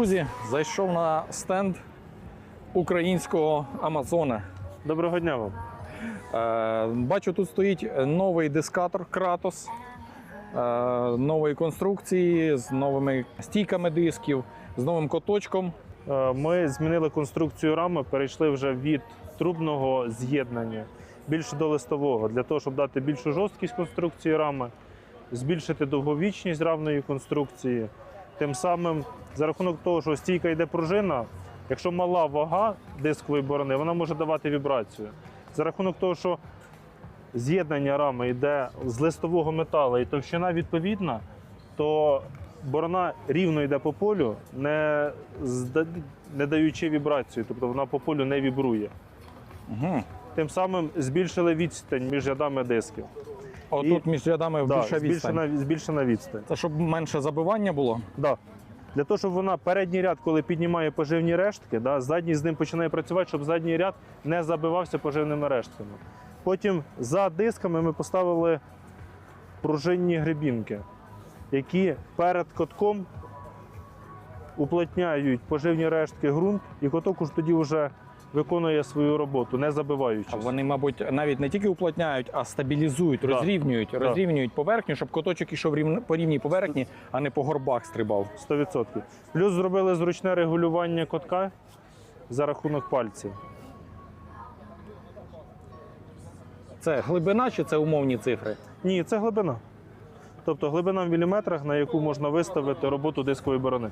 Друзі, зайшов на стенд українського Амазона. Доброго дня вам. Е, Бачу, тут стоїть новий дискатор Кратос е, нової конструкції з новими стійками дисків, з новим коточком. Е, Ми змінили конструкцію рами, перейшли вже від трубного з'єднання більше до листового, для того, щоб дати більшу жорсткість конструкції рами, збільшити довговічність равної конструкції. Тим самим, за рахунок того, що стійка йде пружина, якщо мала вага дискової борони, вона може давати вібрацію. За рахунок того, що з'єднання рами йде з листового металу і товщина відповідна, то борона рівно йде по полю, не, зда- не даючи вібрацію, тобто вона по полю не вібрує. Угу. Тим самим збільшили відстань між рядами дисків. Отут між рядами Да, більша відстань. збільшена, збільшена відстань. Це щоб менше забивання було. Да. Для того, щоб вона передній ряд, коли піднімає поживні рештки, да, задній з ним починає працювати, щоб задній ряд не забивався поживними рештками. Потім за дисками ми поставили пружинні грибінки, які перед котком уплотняють поживні рештки ґрунт, і коток уж тоді вже виконує свою роботу, не забиваючись. А Вони, мабуть, навіть не тільки уплотняють, а стабілізують, розрівнюють, Да. розрівнюють поверхню, щоб коточок ішов по рівній поверхні, а не по горбах стрибав. 100%. Плюс зробили зручне регулювання котка за рахунок пальців. Це глибина чи це умовні цифри? Ні, це глибина. Тобто глибина в міліметрах, на яку можна виставити роботу дискової борони.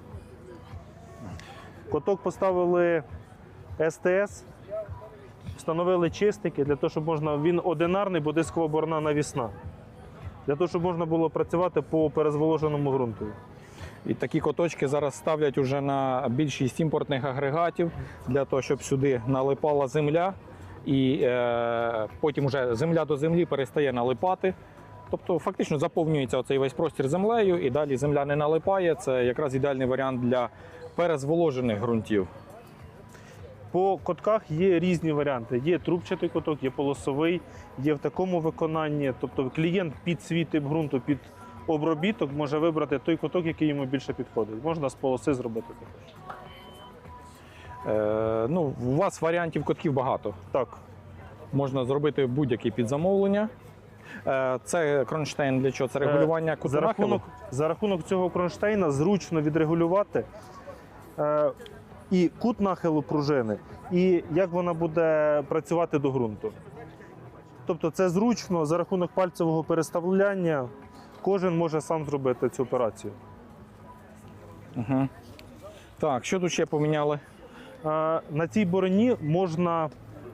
Коток поставили СТС, встановили чистики для того, щоб можна. Він одинарний, бо дискова борона навісна. Для того, щоб можна було працювати по перезволоженому ґрунту. І такі коточки зараз ставлять уже на більшість імпортних агрегатів для того, щоб сюди налипала земля, і е, потім вже земля до землі перестає налипати. Тобто фактично заповнюється оцей весь простір землею, і далі земля не налипає. Це якраз ідеальний варіант для перезволожених ґрунтів. По котках є різні варіанти. Є трубчатий коток, є полосовий, є в такому виконанні. Тобто клієнт під свій тип ґрунту, під обробіток може вибрати той коток, який йому більше підходить. Можна з полоси зробити також. Е, ну, у вас варіантів котків багато. Так, Можна зробити будь-який під замовлення. Е, це кронштейн для чого? Це регулювання куту за нахилу? рахунок, за рахунок цього кронштейна зручно відрегулювати е, і кут нахилу пружини, і як вона буде працювати до ґрунту. Тобто це зручно за рахунок пальцевого переставляння. Кожен може сам зробити цю операцію. Угу. Так, що тут ще поміняли? Е, На цій бороні можна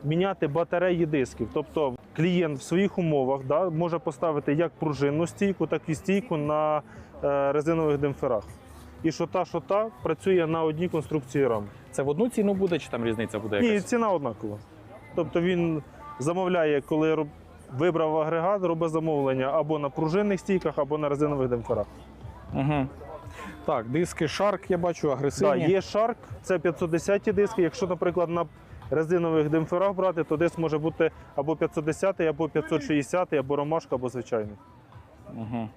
міняти батареї дисків. Тобто клієнт в своїх умовах да, може поставити як пружинну стійку, так і стійку на е, резинових демпферах. І що та, що та працює на одній конструкції рам. Це в одну ціну буде, чи там різниця буде Ні, ціна однакова. Тобто він замовляє, коли вибрав агрегат, робить замовлення або на пружинних стійках, або на резинових демпферах. Угу. Так, диски Shark, я бачу, Так, агресивні. є Shark, це 510 ті диски. Якщо, наприклад, на резинових демпферах брати, то диск може бути або 510, або 560, або ромашка, або звичайний. Угу.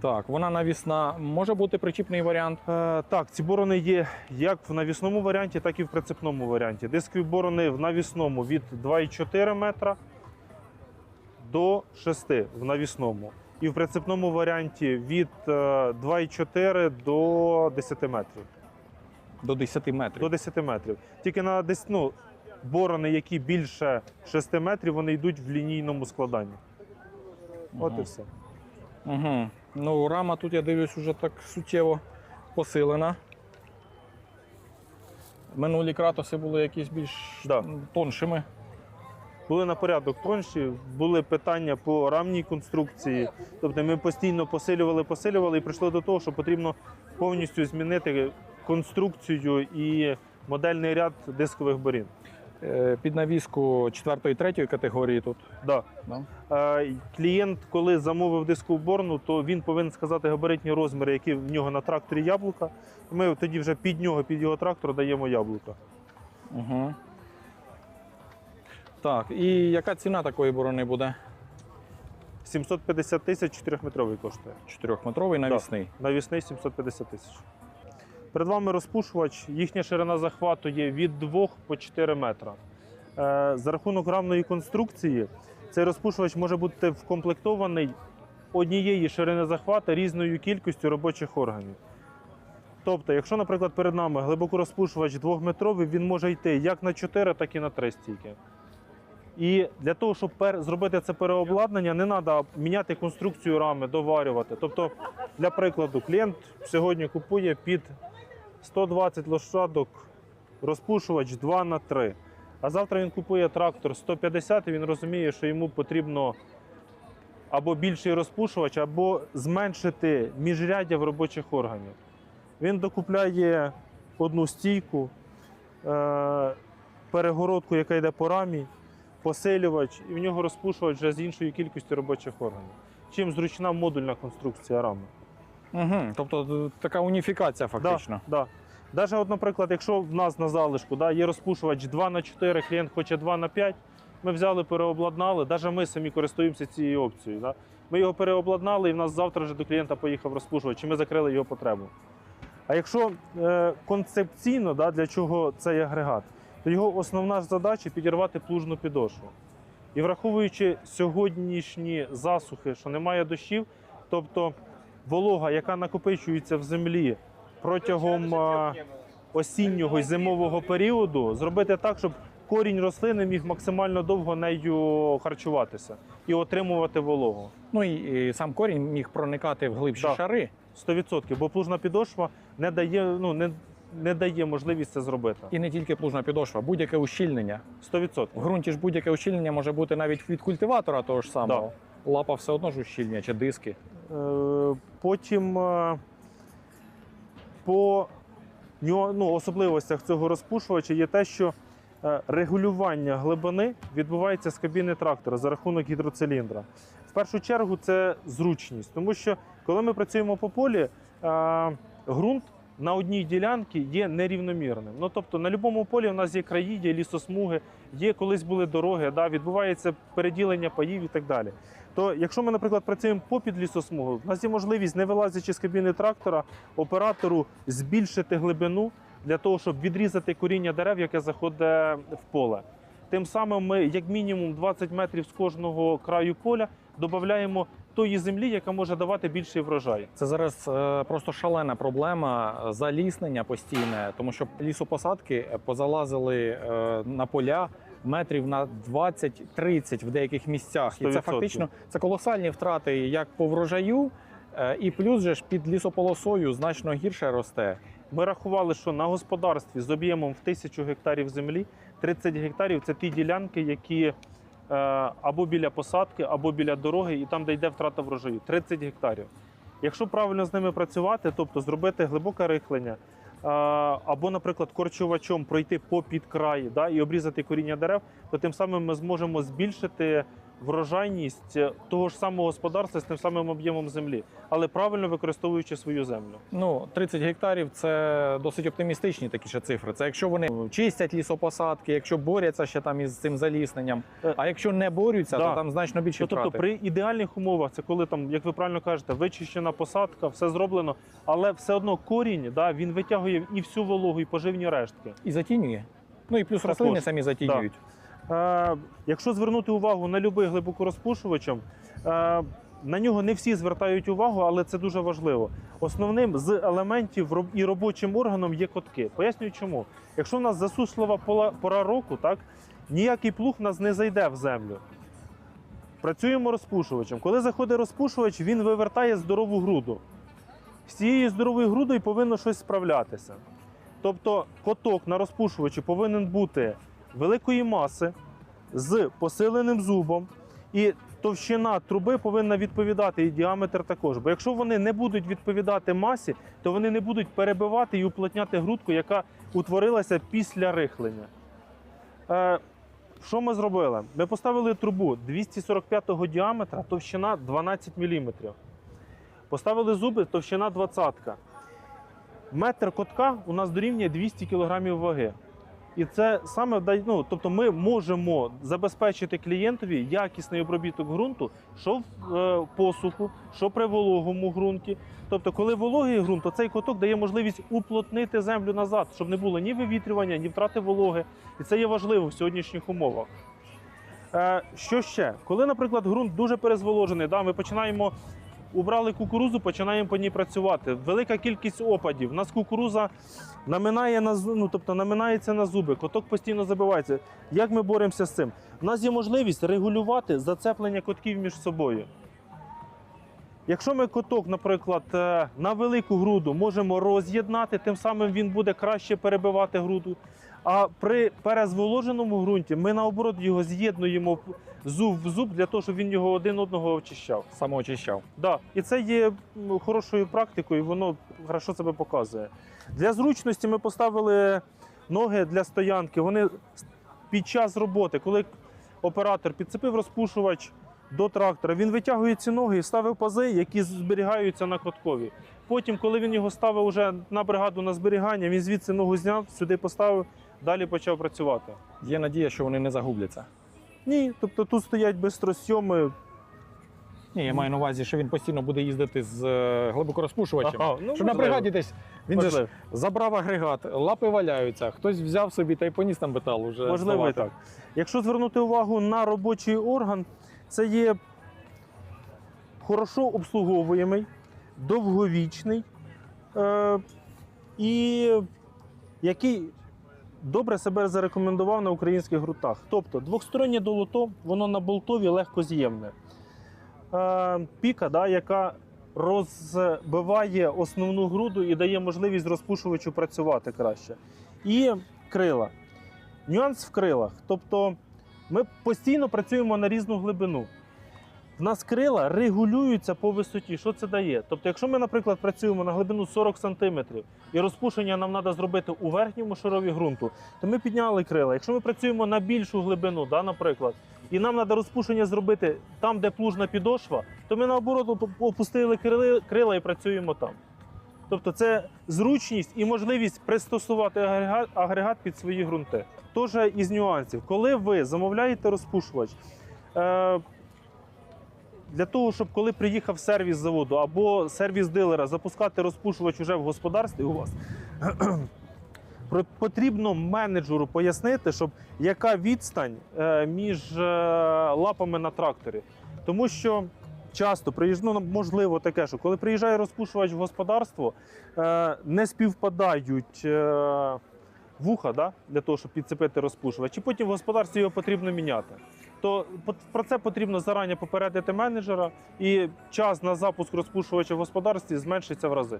Так, вона навісна. Може бути причіпний варіант. Е, так, ці борони є як в навісному варіанті, так і в прицепному варіанті. Дискові борони в навісному від 2,4 метра до 6 в навісному. І в прицепному варіанті від е, 2,4 до 10 метрів. До 10 метрів. До 10 метрів. Тільки на десь, ну, борони, які більше 6 метрів, вони йдуть в лінійному складанні. От і все. Угу. Ну, рама тут, я дивлюсь, вже так суттєво посилена. Минулі кратоси були якісь більш Да. тоншими. були на порядок тонші, були питання по рамній конструкції. Тобто ми постійно посилювали, посилювали і прийшли до того, що потрібно повністю змінити конструкцію і модельний ряд дискових борін. Е, Під навіску 4 3 категорії тут. Да. Да? Е, Клієнт, коли замовив дискову борну, то він повинен сказати габаритні розміри, які в нього на тракторі яблука. Ми тоді вже під нього, під його трактор даємо яблука. Угу. Так, і яка ціна такої борони буде? 750 тисяч 4-метровий коштує. 4-метровий навісний. Навісний 750 тисяч. Перед вами розпушувач, їхня ширина захвату є від 2 по 4 метра. Е, За рахунок рамної конструкції цей розпушувач може бути вкомплектований однієї ширини захвату різною кількістю робочих органів. Тобто, якщо, наприклад, перед нами глибокорозпушувач двохметровий, він може йти як на 4, так і на 3 стійки. І для того, щоб зробити це переобладнання, не треба міняти конструкцію рами, доварювати. Тобто, для прикладу, клієнт сьогодні купує під 120 лошадок розпушувач 2 на 3. А завтра він купує трактор 150 і він розуміє, що йому потрібно або більший розпушувач, або зменшити міжряддя в робочих органів. Він докупляє одну стійку, е, перегородку, яка йде по рамі, посилювач, і в нього розпушувач вже з іншою кількістю робочих органів. Чим зручна модульна конструкція рами. Угу. Тобто е, така уніфікація фактично. Да, да. Даже, от, наприклад, якщо в нас на залишку да, є розпушувач 2 на 4, клієнт хоче 2 на 5, ми взяли, переобладнали. Навіть ми самі користуємося цією опцією. Да. Ми його переобладнали, і в нас завтра вже до клієнта поїхав розпушувач, і ми закрили його потребу. А якщо е, концепційно, да, для чого цей агрегат, то його основна задача підірвати плужну підошву. І враховуючи сьогоднішні засухи, що немає дощів, тобто волога, яка накопичується в землі протягом е, осіннього і зимового періоду, зробити так, щоб корінь рослини міг максимально довго нею харчуватися і отримувати вологу. Ну і, і сам корінь міг проникати в глибші Так. шари 100%, бо плужна підошва не дає, ну, не, не дає можливість це зробити. і не тільки плужна підошва, будь-яке ущільнення. 100%. В ґрунті ж будь-яке ущільнення може бути навіть від культиватора того ж самого. Лапа все одно ж ущільнює, чи диски. Е, Потім е, по ну, особливостях цього розпушувача є те, що е, регулювання глибини відбувається з кабіни трактора за рахунок гідроциліндра. В першу чергу це зручність, тому що коли ми працюємо по полі, ґрунт на одній ділянці є нерівномірним. Ну тобто на будь-якому полі у нас є краї, є лісосмуги, є колись були дороги, да, відбувається переділення паїв і так далі. То якщо ми, наприклад, працюємо попід лісосмугою, в нас є можливість, не вилазячи з кабіни трактора, оператору збільшити глибину для того, щоб відрізати коріння дерев, яке заходить в поле. Тим самим ми, як мінімум, 20 метрів з кожного краю поля додаємо тої землі, яка може давати більший врожай. Це зараз е, просто шалена проблема е, заліснення постійне, тому що лісопосадки е, позалазили на поля метрів на 20-30 в деяких місцях. І це 100%. фактично це колосальні втрати як по врожаю, е, і плюс же ж під лісополосою значно гірше росте. Ми рахували, що на господарстві з об'ємом в тисячу гектарів землі 30 гектарів це ті ділянки, які е, або біля посадки, або біля дороги, і там, де йде втрата врожаю. 30 гектарів. Якщо правильно з ними працювати, тобто зробити глибоке рихлення, або, наприклад, корчувачом пройти попід край да, і обрізати коріння дерев, то тим самим ми зможемо збільшити врожайність того ж самого господарства з тим самим об'ємом землі, але правильно використовуючи свою землю. Ну, 30 гектарів це досить оптимістичні такі ще цифри. Це якщо вони чистять лісопосадки, якщо борються ще там із цим залісненням. Е, А якщо не борються, да. то там значно більше Ну, тобто втрати. при ідеальних умовах, це коли там, як ви правильно кажете, вичищена посадка, все зроблено, але все одно корінь да, він витягує і всю вологу, і поживні рештки. І затінює. Ну і плюс Також. рослини самі затінюють. Е, якщо звернути увагу на будь-який глибокорозпушувачем, е, на нього не всі звертають увагу, але це дуже важливо. Основним з елементів і робочим органом є котки. Пояснюю чому. Якщо в нас засушлива пора року, так ніякий плуг в нас не зайде в землю. Працюємо розпушувачем. Коли заходить розпушувач, він вивертає здорову груду. З цією здоровою грудою повинно щось справлятися. Тобто коток на розпушувачі повинен бути великої маси з посиленим зубом, і товщина труби повинна відповідати і діаметр також. Бо якщо вони не будуть відповідати масі, то вони не будуть перебивати і уплотняти грудку, яка утворилася після рихлення. Е, що ми зробили? Ми поставили трубу 245-го діаметра, товщина 12 мм. Поставили зуби, товщина 20. Метр котка у нас дорівнює 200 кг ваги. І це саме ну, тобто ми можемо забезпечити клієнтові якісний обробіток ґрунту, що в е, посуху, що при вологому ґрунті. Тобто, коли вологий ґрунт, то цей коток дає можливість уплотнити землю назад, щоб не було ні вивітрювання, ні втрати вологи. І це є важливо в сьогоднішніх умовах. Е, що ще? Коли, наприклад, ґрунт дуже перезволожений, да, ми починаємо. Убрали кукурузу, починаємо по ній працювати. Велика кількість опадів. У нас кукуруза наминає на ну, тобто наминається на зуби, коток постійно забивається. Як ми боремося з цим? У нас є можливість регулювати зацеплення котків між собою. Якщо ми коток, наприклад, е, на велику груду можемо роз'єднати, тим самим він буде краще перебивати груду. А при перезволоженому ґрунті ми наоборот його з'єднуємо зуб в зуб для того, щоб він його один одного очищав. Самоочищав. Да, і це є хорошою практикою, воно хорошо себе показує. Для зручності ми поставили ноги для стоянки. Вони під час роботи, коли оператор підцепив розпушувач до трактора, він витягує ці ноги і ставив пази, які зберігаються на коткові. Потім, коли він його ставив уже на бригаду на зберігання, він звідси ногу зняв, сюди поставив, далі почав працювати. Є надія, що вони не загубляться. Ні, тобто тут стоять бистросйоми. Ні, я маю на увазі, що він постійно буде їздити з е, глибокорозпушувачем. Ага, ну, Що на можливо. бригаді десь він же ж Можливо. забрав агрегат, лапи валяються, хтось взяв собі та й поніс там метал уже. Можливо, і здавати. так. Якщо звернути увагу на робочий орган, це є хорошо обслуговуємий, довговічний е- і який добре себе зарекомендував на українських ґрунтах. Тобто двохстороннє долото, воно на болтові легкоз'ємне. Е- піка, да, яка розбиває основну груду і дає можливість розпушувачу працювати краще. І крила. Нюанс в крилах. Тобто ми постійно працюємо на різну глибину. В нас крила регулюються по висоті. Що це дає? Тобто, якщо ми, наприклад, працюємо на глибину 40 см і розпушення нам треба зробити у верхньому шарові ґрунту, то ми підняли крила. Якщо ми працюємо на більшу глибину, да, наприклад, і нам треба розпушення зробити там, де плужна підошва, то ми наоборот опустили крила і працюємо там. Тобто це зручність і можливість пристосувати агрегат, під свої ґрунти. Тож із нюансів, коли ви замовляєте розпушувач, е, для того, щоб коли приїхав сервіс заводу або сервіс дилера запускати розпушувач уже в господарстві у вас, потрібно менеджеру пояснити, щоб яка відстань е, між е, лапами на тракторі. Тому що часто ну, можливо таке, що коли приїжджає розпушувач в господарство, е, не співпадають вуха да, для того, щоб підцепити розпушувач, і потім в господарстві його потрібно міняти. То про це потрібно зарані попередити менеджера, і час на запуск розпушувача в господарстві зменшиться в рази.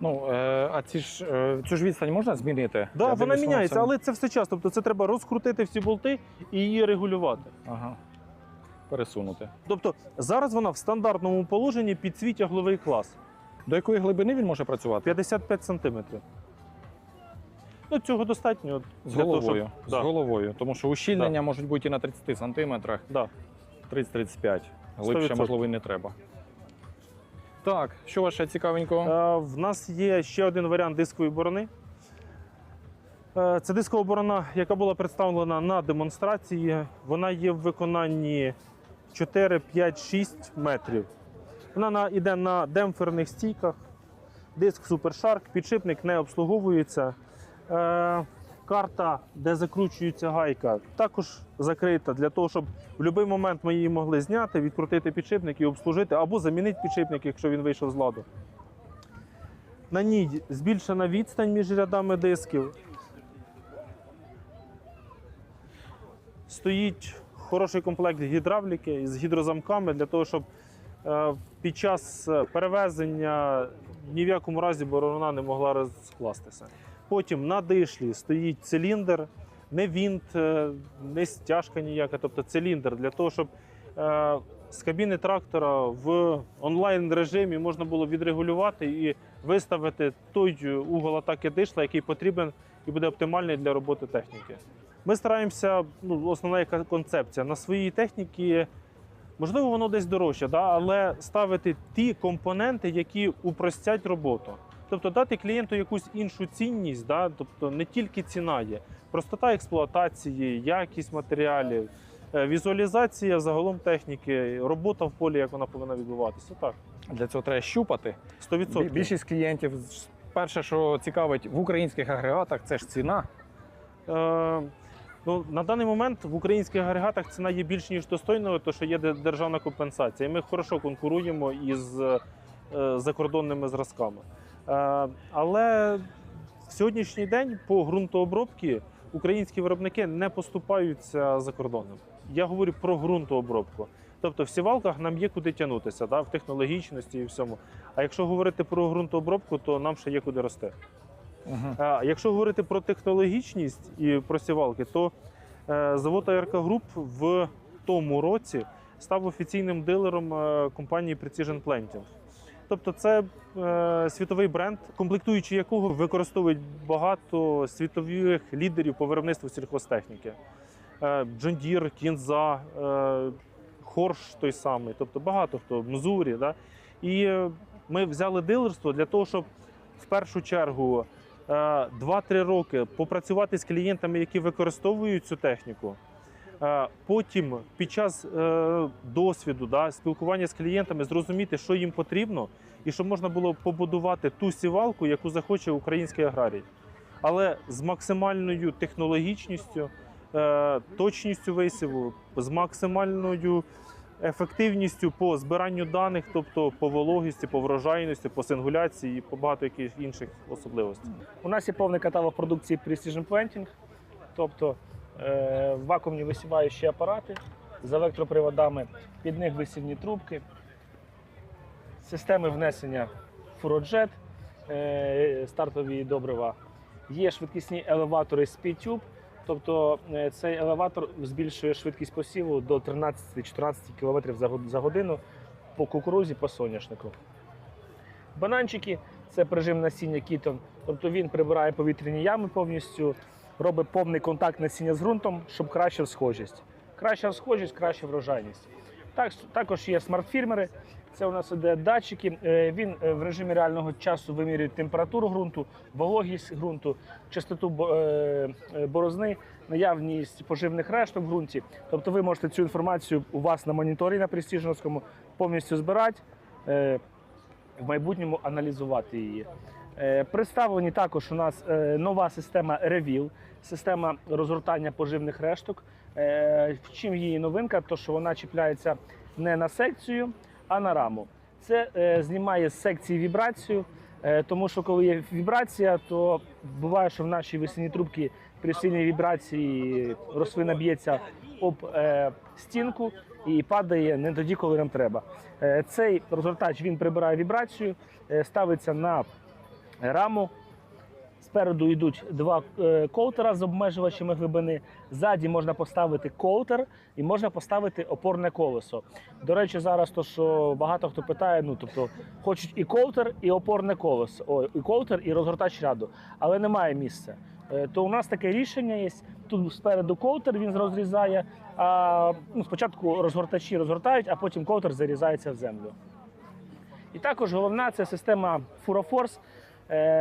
Ну, е, а ці ж, е, цю ж відстань можна змінити? Да, Я вона дивлюсь, міняється, це- але це все час. Тобто це треба розкрутити всі болти і її регулювати. Ага. Пересунути. Тобто зараз вона в стандартному положенні під свій тягловий клас До якої глибини він може працювати? 55 сантиметрів. Ну, цього достатньо. З для того, головою. щоб- З Да. головою. Тому що ущільнення можуть бути і на 30 сантиметрах, Да. 30-35. Глибше, 100%. можливо, і не треба. Так, що ваше цікавенького? Е, В нас є ще один варіант дискової борони. Е, Це дискова борона, яка була представлена на демонстрації. Вона є в виконанні 4, 5, 6 метрів. Вона на, йде на демпферних стійках. Диск Shark, підшипник не обслуговується. Е, карта, де закручується гайка, також закрита для того, щоб в будь-який момент ми її могли зняти, відкрутити підшипник і обслужити, або замінити підшипник, якщо він вийшов з ладу. На ній збільшена відстань між рядами дисків. Стоїть хороший комплект гідравліки з гідрозамками для того, щоб е, під час е, перевезення ні в якому разі борона не могла розкластися. Потім на дишлі стоїть циліндр, не вінт, е, не стяжка ніяка, тобто циліндр для того, щоб е, з кабіни трактора в онлайн режимі можна було відрегулювати і виставити той угол атаки дишла, який потрібен і буде оптимальний для роботи техніки. Ми стараємося, ну, основна яка концепція на своїй техніці. Можливо, воно десь дорожче, да? але ставити ті компоненти, які упростять роботу. Тобто дати клієнту якусь іншу цінність, да? тобто не тільки ціна є, простота експлуатації, якість матеріалів, е, візуалізація загалом техніки, робота в полі, як вона повинна відбуватися. Так, Для цього треба щупати. 100%. Більшість клієнтів, перше, що цікавить в українських агрегатах, це ж ціна. Е, ну, на даний момент в українських агрегатах ціна є більш ніж достойною, тому що є державна компенсація. І ми хорошо конкуруємо із е, закордонними зразками. Е, але в сьогоднішній день по ґрунтообробці українські виробники не поступаються за кордоном. Я говорю про ґрунтообробку. Тобто в сівалках нам є куди тягнутися, да, в технологічності і всьому. А якщо говорити про ґрунтообробку, то нам ще є куди рости. Угу. А якщо говорити про технологічність і про сівалки, то е, завод АРК Груп в тому році став офіційним дилером е, компанії Precision Planting. Тобто це е, світовий бренд, комплектуючи якого використовують багато світових лідерів по виробництву сільхозтехніки. Е, John Deere, Кінза, е, Хорш той самий, тобто багато хто, Мзурі. Да? І е, ми взяли дилерство для того, щоб в першу чергу е, 2-3 роки попрацювати з клієнтами, які використовують цю техніку. Е, Потім під час е, досвіду, да, спілкування з клієнтами, зрозуміти, що їм потрібно, і щоб можна було побудувати ту сівалку, яку захоче український аграрій. Але з максимальною технологічністю, е, точністю висіву, з максимальною ефективністю по збиранню даних, тобто по вологісті, по врожайності, по сингуляції і по багато яких інших особливостей. У нас є повний каталог продукції Precision Planting, тобто вакуумні висіваючі апарати з електроприводами, під них висівні трубки, системи внесення фуроджет, е, стартові добрива. Є швидкісні елеватори Speedtube, тобто е, цей елеватор збільшує швидкість посіву до 13-14 км за годину по кукурузі, по соняшнику. Бананчики це прижим насіння кітон, тобто він прибирає повітряні ями повністю, робить повний контакт насіння з ґрунтом, щоб краща схожість. Краща схожість, краща врожайність. Так, також є смарт-фірмери. Це у нас іде датчики. Е, Він е, в режимі реального часу вимірює температуру ґрунту, вологість ґрунту, частоту е, борозни, наявність поживних решток в ґрунті. Тобто ви можете цю інформацію у вас на моніторі на престижновському повністю збирати. в майбутньому аналізувати її. Е, Представлені також у нас е, нова система Revil, система розгортання поживних решток. Е, В чим її новинка? То що вона чіпляється не на секцію, а на раму. Це знімає з секції вібрацію, тому що коли є вібрація, то буває, що в нашій весільній трубці при сильній вібрації рослина б'ється об стінку і падає не тоді, коли нам треба. Цей розгортач він прибирає вібрацію, ставиться на раму. Спереду йдуть два е, коутера з обмежувачами глибини. Ззаді можна поставити коутер і можна поставити опорне колесо. До речі, зараз то, що багато хто питає, ну тобто хочуть і коутер, і опорне колесо, ой, і коутер, і розгортач ряду, але немає місця. Е, То у нас таке рішення є. Тут спереду коутер він розрізає. А ну, спочатку розгортачі розгортають, а потім коутер зарізається в землю. І також головна це система е,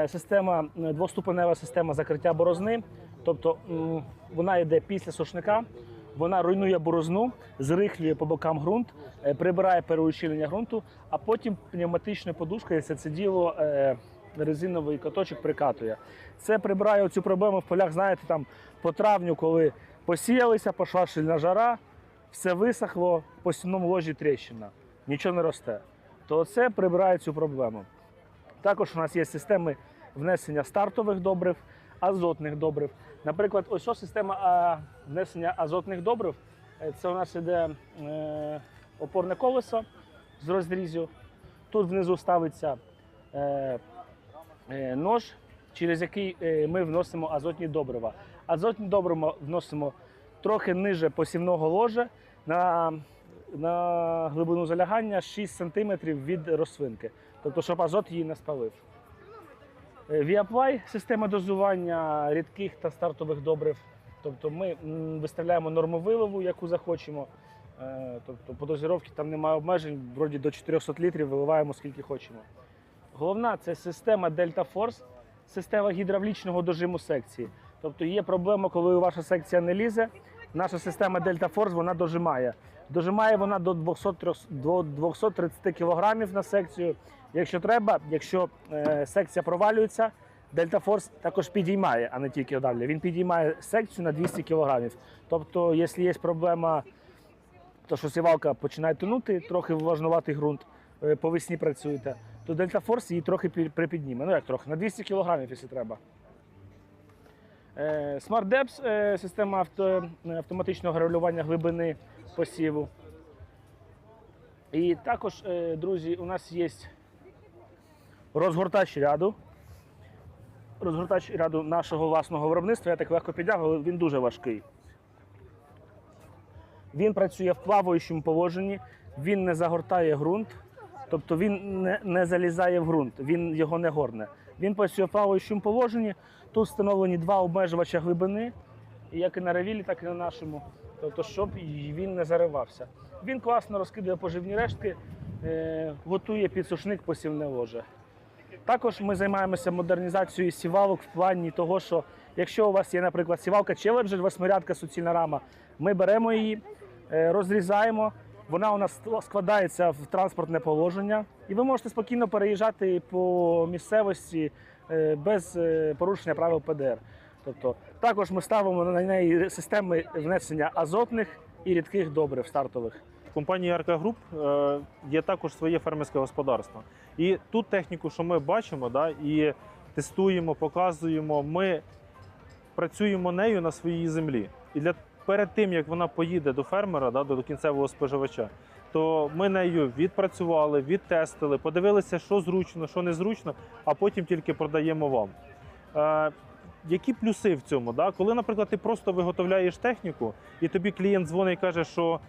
система е, двоступенева система закриття борозни. Тобто вона йде після сушника, вона руйнує борозну, зрихлює по бокам ґрунт, е, прибирає переущільнення ґрунту, а потім пневматичною подушкою це, діло е, резиновий каточок прикатує. Це прибирає цю проблему в полях, знаєте, там по травню, коли посіялися, пішла шильна жара, все висохло, по стінному ложі тріщина, нічого не росте. То це прибирає цю проблему. Також у нас є системи внесення стартових добрив, азотних добрив. Наприклад, ось ось система внесення азотних добрив. Е, Це у нас іде е, опорне колесо з розрізю. Тут внизу ставиться е, нож, через який ми вносимо азотні добрива. Азотні добрива вносимо трохи ниже посівного ложа на, на глибину залягання 6 см від рослинки. Тобто, щоб азот її не спалив. Е, Віаплай система дозування рідких та стартових добрив. Тобто ми виставляємо норму виливу, яку захочемо. Е, Тобто по дозіровці там немає обмежень, вроді до 400 літрів виливаємо скільки хочемо. Головна це система Delta Force, система гідравлічного дожиму секції. Тобто є проблема, коли ваша секція не лізе. Наша система Delta Force вона дожимає. Дожимає вона до 200, до 230 кг на секцію. Якщо треба, якщо е, секція провалюється, Force також підіймає, а не тільки давлює. Він підіймає секцію на 200 кг. Тобто, якщо є проблема, то що сівалка починає тонути, трохи влажнуватий ґрунт, е, по весні працюєте, то Force її трохи припідніме. Ну як трохи, на 200 кг, якщо треба. Е, Smart Depth е, система авто, автоматичного регулювання глибини посіву. І також, е, друзі, у нас є розгортач ряду. Розгортач ряду нашого власного виробництва. Я так легко підняв, але він дуже важкий. Він працює в плаваючому положенні, він не загортає ґрунт, тобто він не, не залізає в ґрунт, він його не горне. Він працює в плаваючому положенні. Тут встановлені два обмежувача глибини, як і на ревілі, так і на нашому. Тобто, щоб він не заривався. Він класно розкидує поживні рештки, е, готує підсушник посівне ложе. Також ми займаємося модернізацією сівалок в плані того, що якщо у вас є, наприклад, сівалка Challenger, восьмирядка суцільна рама, ми беремо її, е, розрізаємо. Вона у нас складається в транспортне положення, і ви можете спокійно переїжджати по місцевості е, без е, порушення правил ПДР. Тобто, також ми ставимо на неї системи внесення азотних і рідких добрив стартових. Компанії Арка Груп е, є також своє фермерське господарство. І ту техніку, що ми бачимо, да, і тестуємо, показуємо, ми працюємо нею на своїй землі. І для перед тим як вона поїде до фермера, да, до кінцевого споживача, то ми нею відпрацювали, відтестили, подивилися, що зручно, що незручно, а потім тільки продаємо вам. Е, які плюси в цьому? Да? Коли, наприклад, ти просто виготовляєш техніку, і тобі клієнт дзвонить і каже, що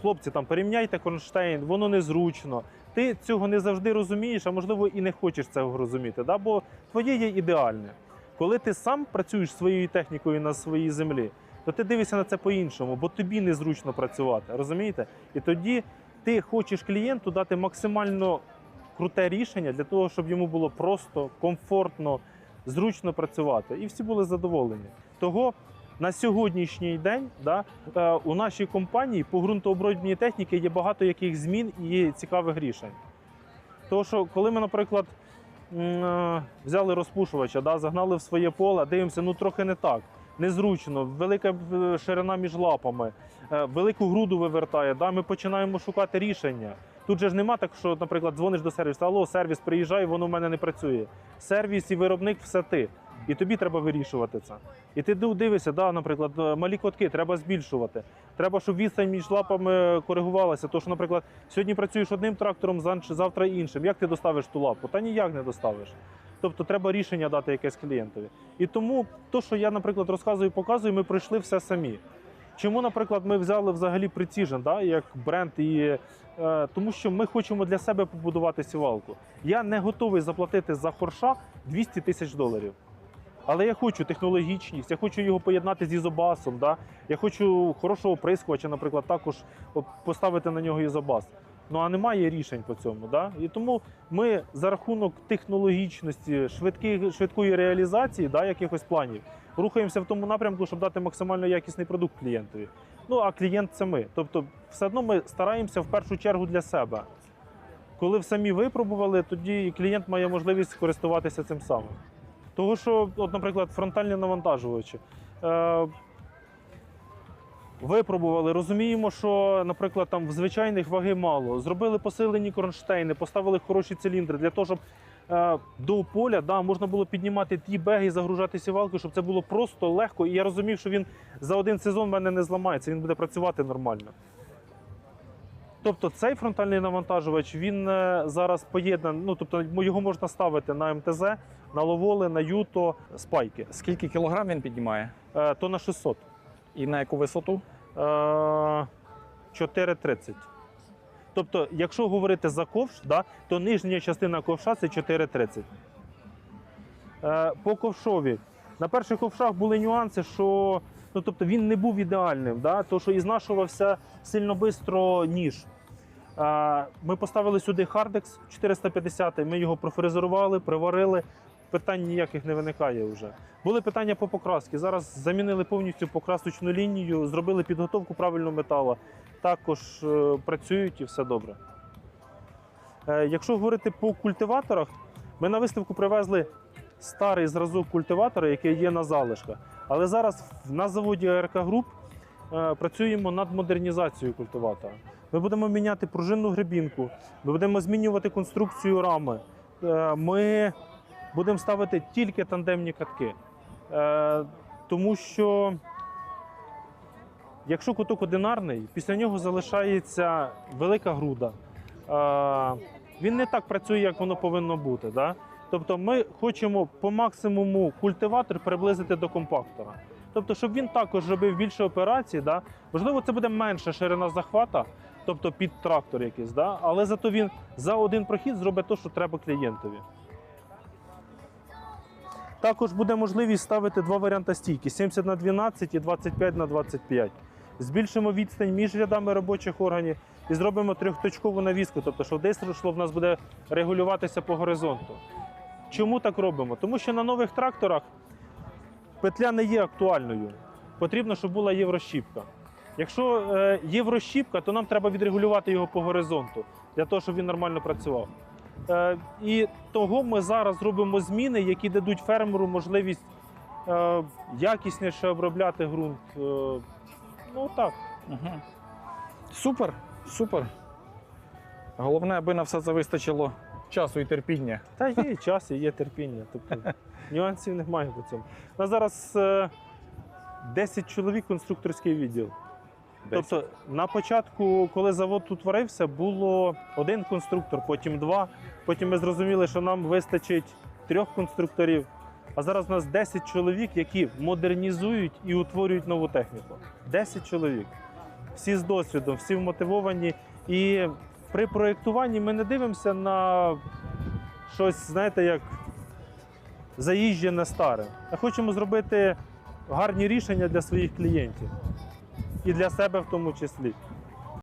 хлопці, там порівняйте кронштейн, воно незручно. Ти цього не завжди розумієш, а можливо і не хочеш цього розуміти, да? бо твоє є ідеальне. Коли ти сам працюєш своєю технікою на своїй землі, то ти дивишся на це по-іншому, бо тобі незручно працювати. Розумієте? І тоді ти хочеш клієнту дати максимально круте рішення для того, щоб йому було просто, комфортно, зручно працювати. І всі були задоволені. Того на сьогоднішній день да, е, у нашій компанії по ґрунтообробній техніці є багато яких змін і цікавих рішень. Тому що, коли ми, наприклад, е, взяли розпушувача, да, загнали в своє поле, дивимося, ну трохи не так. Незручно, велика е, ширина між лапами, велику груду вивертає. Да, ми починаємо шукати рішення. Тут же ж нема так, що, наприклад, дзвониш до сервісу, алло, сервіс приїжджає, воно в мене не працює. Сервіс і виробник все ти. І тобі треба вирішувати це. І ти дивишся, да, наприклад, е, малі котки треба збільшувати. Треба, щоб відстань між лапами коригувалася. То, що, наприклад, сьогодні працюєш одним трактором, завтра іншим. Як ти доставиш ту лапу? Та ніяк не доставиш. Тобто треба рішення дати якесь клієнтові. І тому то, що я, наприклад, розказую, показую, ми пройшли все самі. Чому, наприклад, ми взяли взагалі Precision, да, як бренд, і, е, тому що ми хочемо для себе побудувати сівалку. Я не готовий заплатити за хорша 200 тисяч доларів. Але я хочу технологічність, я хочу його поєднати з ізобасом. Да? Я хочу хорошого прискувача, наприклад, також поставити на нього ізобас. Ну а немає рішень по цьому. Да? І тому ми за рахунок технологічності, швидких, швидкої реалізації да, якихось планів рухаємося в тому напрямку, щоб дати максимально якісний продукт клієнтові. Ну а клієнт це ми. Тобто, все одно ми стараємося в першу чергу для себе. Коли самі випробували, тоді клієнт має можливість користуватися цим самим. Того, що, от, наприклад, фронтальні навантажувачі. Е, випробували, розуміємо, що, наприклад, там в звичайних ваги мало. Зробили посилені кронштейни, поставили хороші циліндри для того, щоб е, до поля да, можна було піднімати ті беги і загружати сівалку, щоб це було просто легко. І я розумів, що він за один сезон в мене не зламається, він буде працювати нормально. Тобто цей фронтальний навантажувач він е, зараз поєднаний, ну тобто його можна ставити на МТЗ, на ловоли, на юто, спайки. Скільки кілограм він піднімає? Е, То на 600. І на яку висоту? Е, 4,30. Тобто, якщо говорити за ковш, да, то нижня частина ковша це 4,30. Е, По ковшові. На перших ковшах були нюанси, що ну, тобто він не був ідеальним, да, то що і знашувався сильно швидко ніж. Ми поставили сюди Хардекс 450, ми його профрезерували, приварили. Питань ніяких не виникає вже. Були питання по покрасці. Зараз замінили повністю покрасочну лінію, зробили підготовку правильного металу. Також е, працюють і все добре. Е, Якщо говорити по культиваторах, ми на виставку привезли старий зразок культиватора, який є на залишках. Але зараз на заводі АРК Груп працюємо над модернізацією культиватора. Ми будемо міняти пружинну гребінку, ми будемо змінювати конструкцію рами. Е, Ми будемо ставити тільки тандемні катки. Е, Тому що якщо куток одинарний, після нього залишається велика груда. Е, Він не так працює, як воно повинно бути. Да? Тобто ми хочемо по максимуму культиватор приблизити до компактора. Тобто, щоб він також робив більше операцій, да? можливо, це буде менша ширина захвата, тобто під трактор якийсь, да? але зато він за один прохід зробить те, що треба клієнтові. Також буде можливість ставити два варіанти стійки: 70 на 12 і 25 на 25. Збільшимо відстань між рядами робочих органів і зробимо трьохточкову навіску, тобто, що десь в нас буде регулюватися по горизонту. Чому так робимо? Тому що на нових тракторах петля не є актуальною. Потрібно, щоб була єврощіпка. Якщо е, єврощіпка, то нам треба відрегулювати його по горизонту для того, щоб він нормально працював. Е, і того ми зараз робимо зміни, які дадуть фермеру можливість е, якісніше обробляти ґрунт. Ну так. Угу. Супер, супер. Головне, аби на все це вистачило часу і терпіння. Та є час, і є терпіння. Тобто нюансів немає по цьому. У нас зараз е, 10 чоловік конструкторський відділ. Тобто на початку, коли завод тут творився, було один конструктор, потім два. Потім ми зрозуміли, що нам вистачить трьох конструкторів. А зараз у нас 10 чоловік, які модернізують і утворюють нову техніку. 10 чоловік. Всі з досвідом, всі вмотивовані. І при проєктуванні ми не дивимося на щось, знаєте, як заїжджене старе. Ми хочемо зробити гарні рішення для своїх клієнтів і для себе в тому числі.